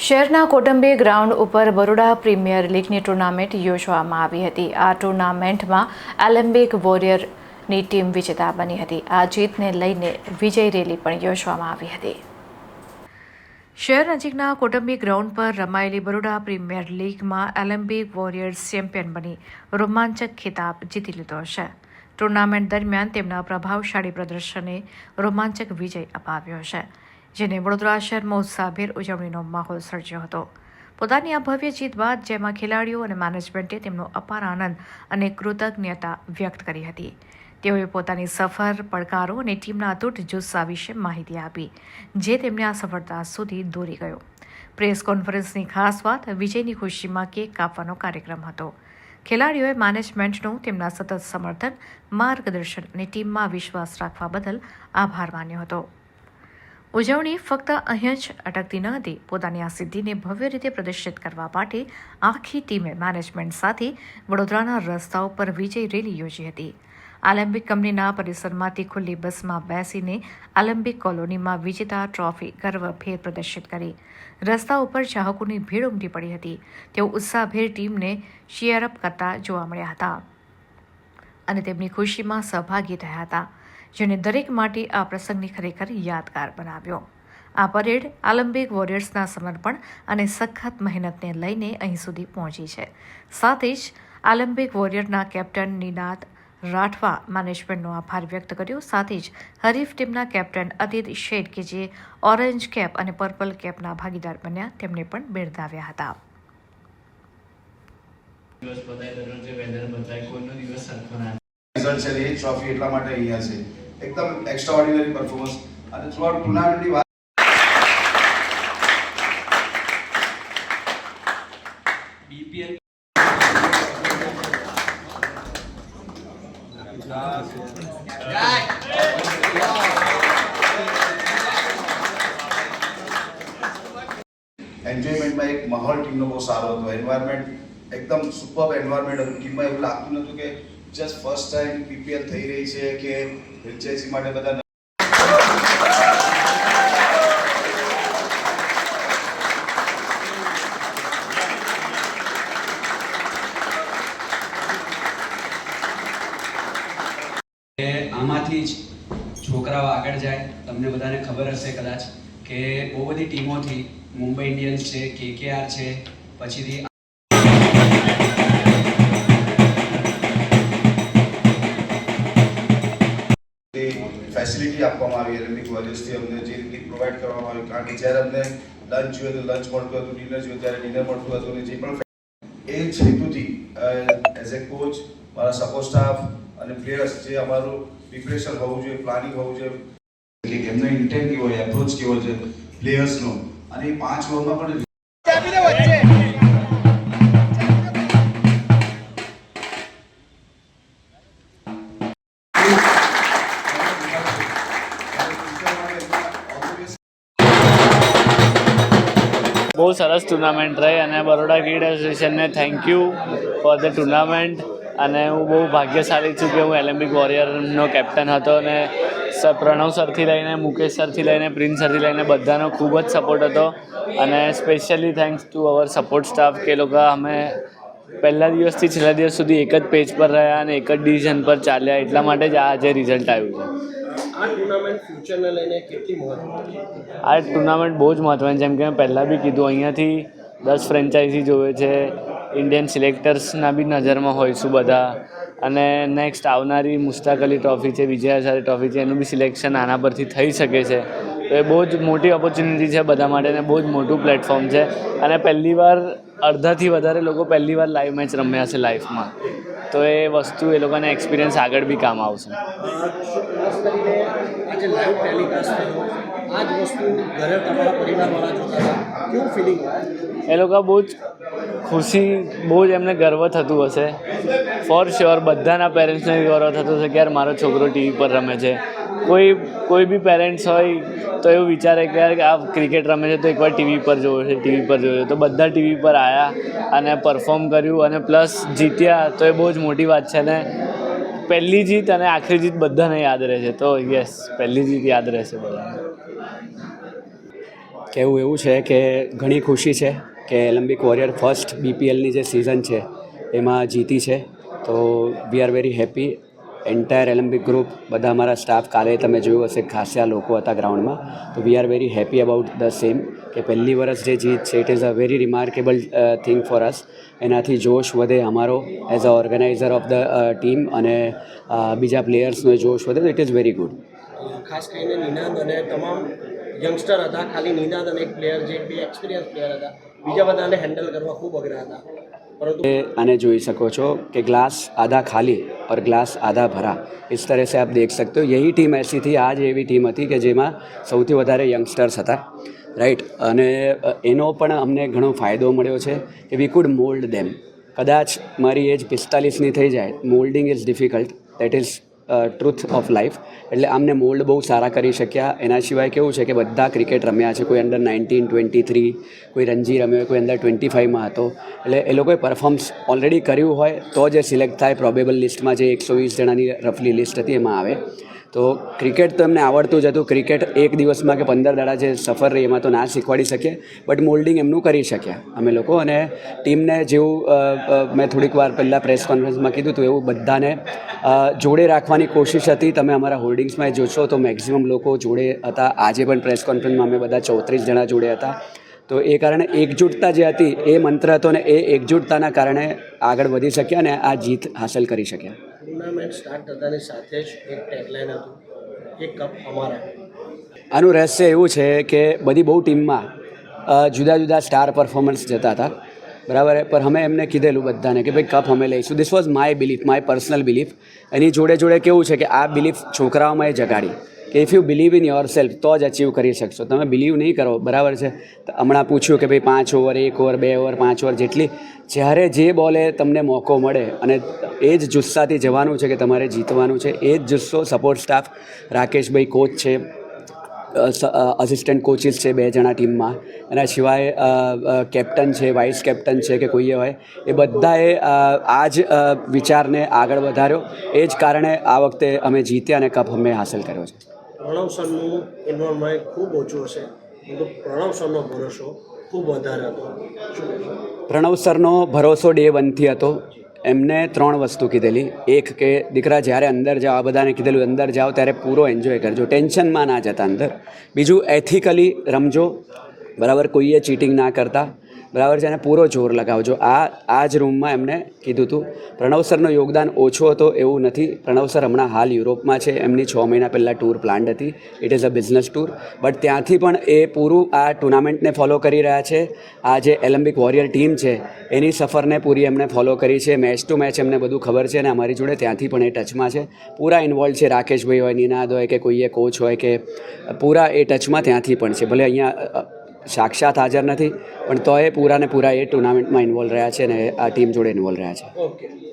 શહેરના કોટંબી ગ્રાઉન્ડ ઉપર Baroda premier લીગની tournament યોજવામાં આવી હતી. આ ટુર્નામેન્ટમાં એલેમ્બિક વોરિયરની ટીમ વિજેતા બની હતી. આ જીતને લઈને વિજય રેલી પણ યોજવામાં આવી હતી. શહેર નજીકના કોટંબી ગ્રાઉન્ડ પર રમાયેલી બરોડા પ્રીમિયર લીગમાં એલેમ્બિક વોરિયર્સ ચેમ્પિયન બની રોમાંચક ખિતાબ જીતી લીધો છે. ટુર્નામેન્ટ દરમિયાન તેમના પ્રભાવશાળી પ્રદર્શને રોમાંચક વિજય અપાવ્યો છે. જેને વડોદરા શહેરમાં ઉત્સાહભેર ઉજવણીનો માહોલ સર્જ્યો હતો. પોતાની આ ભવ્ય જીત બાદ જેમાં ખેલાડીઓ અને મેનેજમેન્ટે તેમનો અપાર આનંદ અને કૃતજ્ઞતા વ્યક્ત કરી હતી. તેઓએ પોતાની સફર, પડકારો અને ટીમના અતૂટ જુસ્સા વિશે માહિતી આપી, જે તેમને આ સફળતા સુધી દોરી ગયો. પ્રેસ કોન્ફરન્સની ખાસ વાત વિજયની ખુશીમાં કેક કાપવાનો કાર્યક્રમ હતો. ખેલાડીઓએ મેનેજમેન્ટનું તેમના સતત સમર્થન, માર્ગદર્શન અને ટીમમાં વિશ્વાસ રાખવા બદલ આભાર માન્યો હતો. ઉજવણી ફક્ત અહીં જ અટકતી ન હતી. પોતાની આ સિદ્ધિને ભવ્ય રીતે પ્રદર્શિત કરવા માટે આખી ટીમે મેનેજમેન્ટ સાથે વડોદરાના રસ્તાઓ પર વિજય રેલી યોજી હતી. આલંબિક કંપનીના પરિસરમાંથી ખુલ્લી બસમાં બેસીને આલંબિક કોલોનીમાં વિજેતા ટ્રોફી ગર્વભેર પ્રદર્શિત કરી. રસ્તા ઉપર ચાહકોની ભીડ ઉમટી પડી હતી. તેઓ ઉત્સાહભેર ટીમને શિયરઅપ કરતા જોવા મળ્યા હતા અને તેમની ખુશીમાં સહભાગી થયા હતા. જેને દરેક માટે આ પ્રસંગની ખરેખર યાદગાર બનાવ્યો. આ પરેડ આલંબિક વોરિયર્સના સમર્પણ અને સખત મહેનતને લઈને અહીં સુધી પહોંચી છે. સાથે જ આલંબિક વોરિયરના કેપ્ટન નિનાદ રાઠવા મેનેજમેન્ટનો આભાર વ્યક્ત કર્યો. સાથે જ હરીફ ટીમના કેપ્ટન અદિત શેઠ કે જે ઓરેન્જ કેપ અને પર્પલ કેપના ભાગીદાર બન્યા તેમને પણ બિરદાવ્યા હતા. દિવસ બધાય દરરોજ વેધર બદલાય કોઈનો દિવસ સરખો ના રિઝલ્ટ છે એ ટ્રોફી એટલા માટે અહીંયા છે. એકદમ એક્સ્ટ્રા ઓર્ડિનરી પરફોર્મન્સ અને થ્રુ આઉટ ટુર્નામેન્ટની વાત બીપીએલ એન્જોયમેન્ટમાં એક માહોલ ટીમનો બહુ સારો હતો. એન્વાયરમેન્ટ એકદમ સુપર એન્વાયરમેન્ટ હતું. ટીમમાં એવું લાગતું નહોતું કે જસ્ટ ફર્સ્ટ ટાઈમ પીપીએલ થઈ રહી છે કે ફ્રેન્ચાઇઝી માટે બધા આમાંથી જ છોકરાઓ આગળ જાય. તમને બધાને ખબર હશે કદાચ કે બહુ બધી ટીમોથી મુંબઈ ઇન્ડિયન્સ છે, કેકેઆર છે, પછીથી જે ફેસિલિટી આપવામાં આવી એલેમ્બિક વોરિયર્સથી અમને જે રીતે પ્રોવાઈડ કરવામાં આવી કારણ કે જ્યારે અમને લંચ જોઈએ તો લંચ મળતું હતું ડિનર જોઈએ ત્યારે ડિનર મળતું હતું અને જે પણ એ જ હેતુથી એઝ એ કોચ મારા સપોર્ટ સ્ટાફ અને પ્લેયર્સ જે અમારું પ્રિપરેશન હોવું જોઈએ પ્લાનિંગ હોવું જોઈએ એમનો ઇન્ટેન્ટ કેવો હોય એપ્રોચ કેવો છે પ્લેયર્સનો અને એ પાંચ ઓવરમાં પણ બહુ સરસ ટુર્નામેન્ટ રહી અને Baroda cricket એસોસિએશનને thank you for the tournament અને હું બહુ ભાગ્યશાળી છું કે હું એલેમ્બિક વોરિયરનો કેપ્ટન હતો અને પ્રણવ સરથી લઈને, મુકેશ સરથી લઈને, પ્રિન્સ સરથી લઈને બધાનો ખૂબ જ સપોર્ટ હતો. અને specially thanks to our support staff કે લોકો અમે પહેલા દિવસથી છેલ્લા દિવસ સુધી એક જ પેજ પર રહ્યા અને એક જ ડિવિઝન પર ચાલ્યા. એટલા માટે જ આજે રિઝલ્ટ આવ્યું છે. આ ટુર્નામેન્ટ બહુ જ મહત્ત્વની જેમ કે મેં પહેલાં બી કીધું, અહીંયાથી દસ ફ્રેન્ચાઇઝી જોવે છે. ઇન્ડિયન સિલેક્ટર્સના બી નજરમાં હોઈશું બધા. અને નેક્સ્ટ આવનારી મુશ્તાક અલી ટ્રોફી છે, વિજય હજારી ટ્રોફી છે, એનું બી સિલેક્શન આના પરથી થઈ શકે છે. તો એ બહુ જ મોટી ઓપોર્ચ્યુનિટી છે બધા માટે અને બહુ જ મોટું પ્લેટફોર્મ છે. અને પહેલી વાર અડધાથી વધારે લોકો પહેલી વાર લાઈવ મેચ રમ્યા છે લાઈફમાં તો એ વસ્તુ એ લોકોને એક્સપિરિયન્સ આગળ બી કામ આવશે. એ લોકો બહુ જ ખુશી બહુ જ એમને ગર્વ થતું હશે. ફોર શ્યોર બધાના પેરેન્ટ્સને ગર્વ થતું હશે કે યાર મારો છોકરો ટીવી પર રમે છે. કોઈ કોઈ બી પેરેન્ટ્સ હોય તો એવું વિચારે કે યાર આ ક્રિકેટ રમે છે તો એકવાર ટીવી પર જોવો છે ટીવી પર જોયો તો બધા ટીવી પર આવ્યા અને પરફોર્મ કર્યું અને પ્લસ જીત્યા તો એ બહુ જ મોટી વાત છે ને પહેલી જીત અને આખરી જીત બધાને યાદ રહે છે. તો યસ પહેલી જીત યાદ રહેશે બધાને. કહેવું એવું છે કે ઘણી ખુશી છે કે ઓલિમ્પિક વોરિયર ફર્સ્ટ બીપીએલની જે સિઝન છે, એમાં જીતી છે. તો we are very happy entire Alembic group બધા અમારા સ્ટાફ કાલે તમે જોયું હશે, ખાસ્યા લોકો હતા ગ્રાઉન્ડમાં તો we are very happy about the same કે પહેલી વર્ષ જે જીત છે it is a very remarkable thing for us એનાથી જોશ વધે અમારો as a organizer of the team અને બીજા પ્લેયર્સનો જોશ વધે, તો ઇટ ઇઝ વેરી ગુડ ખાસ કરીને નિનાદ અને તમામ યંગસ્ટર હતા. ખાલી નિનાદ અને એક પ્લેયર જે બે એક્સપિરિયન્સ પ્લેયર હતા. બીજા બધાને હેન્ડલ કરવા ખૂબ અઘરા હતા. પરંતુ ये आने જોઈ શકો છો કે ग्लास आधा खाली और ग्लास आधा भरा इस तरह से आप देख सकते हो यही टीम ऐसी थी આજ એવી ટીમ હતી કે જેમાં સૌથી વધારે યંગસ્ટર્સ હતા રાઈટ અને અ, એનો પણ અમને ઘણો ફાયદો મળ્યો છે કે વી કુડ મોલ્ડ દેમ કદાચ મારી એજ પિસ્તાલીસની થઈ જાય moulding is difficult that is truth of life એટલે આમને મોલ્ડ બહુ સારા કરી શક્યા. એના સિવાય કેવું છે કે બધા ક્રિકેટ રમ્યા છે. કોઈ અંડર નાઇન્ટીન ટ્વેન્ટી થ્રી કોઈ રણજી રમ્યો, કોઈ અંડર ટ્વેન્ટી ફાઇવમાં હતો. એટલે એ લોકોએ પરફોર્મન્સ ઓલરેડી કર્યું હોય તો જે સિલેક્ટ થાય. પ્રોબેબલ લિસ્ટમાં જે એકસો વીસ જણાની રફલી લિસ્ટ હતી એમાં આવે. તો ક્રિકેટ તો એમને આવડતું જ હતું. ક્રિકેટ એક દિવસમાં કે પંદર દાડા જે સફર રહી એમાં તો ના શીખવાડી શકીએ, બટ મોલ્ડિંગ એમનું કરી શક્યા અમે લોકો. અને ટીમને જેવું મેં થોડીક વાર પહેલાં પ્રેસ કોન્ફરન્સમાં કીધું હતું એવું બધાને જોડે રાખવાની કોશિશ હતી. તમે અમારા હોર્ડિંગ્સમાં જોશો તો મેક્સિમમ લોકો જોડે હતા. આજે પણ પ્રેસ કોન્ફરન્સમાં અમે બધા ચોત્રીસ જણા જોડે હતા. તો એ કારણે એકજૂટતા જે હતી, એ મંત્ર હતો ને એ એકજૂટતાના કારણે આગળ વધી શક્યા અને આ જીત હાંસલ કરી શક્યા. ટુર્નામેન્ટ સ્ટાર્ટ થતાની સાથે જ એક ટેગલાઇન હતું એક કપ અમારા. આનું રહસ્ય એવું છે કે બધી બહુ ટીમમાં જુદા જુદા સ્ટાર પરફોર્મન્સ જતા હતા. બરાબર પણ અમે એમને કીધેલું બધાને કે, ભાઈ કપ અમે લઈશું. This was my belief my personal belief એની જોડે જોડે કેવું છે કે આ બિલીફ છોકરાઓમાં એ જગાડી. કે if you believe in yourself તો જ અચીવ કરી શકશો. તમે બિલીવ નહીં કરો, બરાબર છે? તો હમણાં પૂછ્યું કે ભાઈ પાંચ ઓવર એક ઓવર બે ઓવર પાંચ ઓવર જેટલી. જ્યારે જે બોલે તમને મોકો મળે અને એ જ જુસ્સાથી જવાનું છે કે તમારે જીતવાનું છે, એ જ જુસ્સો સપોર્ટ સ્ટાફ રાકેશભાઈ કોચ છે અસિસ્ટન્ટ કોચિસ છે બે જણા ટીમમાં એના સિવાય કેપ્ટન છે વાઇસ કેપ્ટન છે કે કોઈએ હોય, એ બધાએ આ જ વિચારને આગળ વધાર્યો. એ જ કારણે આ વખતે અમે જીત્યા અને કપ અમે હાંસલ કર્યો છે. પ્રણવ સરનું ઇન્વોલ્વમેન્ટ ખૂબ ઓછું હશે. પરંતુ પ્રણવ સરનો ભરોસો ખૂબ વધારે હતો. પ્રણવ સરનો ભરોસો ડે વનથી હતો. એમને ત્રણ વસ્તુ કીધેલી. એક કે દીકરા જ્યારે અંદર જાઓ, આ બધાને કીધેલું, અંદર જાઓ ત્યારે પૂરો એન્જોય કરજો. ટેન્શનમાં ના જતા અંદર. બીજું એથિકલી રમજો. બરાબર, કોઈએ ચીટિંગ ના કરતા. બરાબર છે? અને પૂરો જોર લગાવજો. આ આ જ રૂમમાં એમને કીધું હતું પ્રણવ સરનું યોગદાન ઓછું હતો એવું નથી. પ્રણવ સર હમણાં હાલ યુરોપમાં છે. એમની છ મહિના પહેલાં ટૂર પ્લાન્ડ હતી. It is a business tour but ત્યાંથી પણ એ પૂરું આ ટુર્નામેન્ટને ફોલો કરી રહ્યા છે. આ જે એલમ્બિક વોરિયર ટીમ છે, એની સફરને પૂરી એમણે ફોલો કરી છે. મેચ ટુ મેચ એમને બધું ખબર છે અને અમારી જોડે ત્યાંથી પણ એ ટચમાં છે. પૂરા ઇન્વોલ્વ છે રાકેશભાઈ હોય, નિનાદ હોય કે કોઈએ કોચ હોય કે, પૂરા એ ટચમાં ત્યાંથી પણ છે. ભલે અહીંયા સાક્ષાત હાજર નથી, પણ તોય પૂરા ને પૂરા એ ટુર્નામેન્ટમાં ઇન્વોલ્વ રહ્યા છે અને આ ટીમ જોડે ઇન્વોલ્વ રહ્યા છે. ઓકે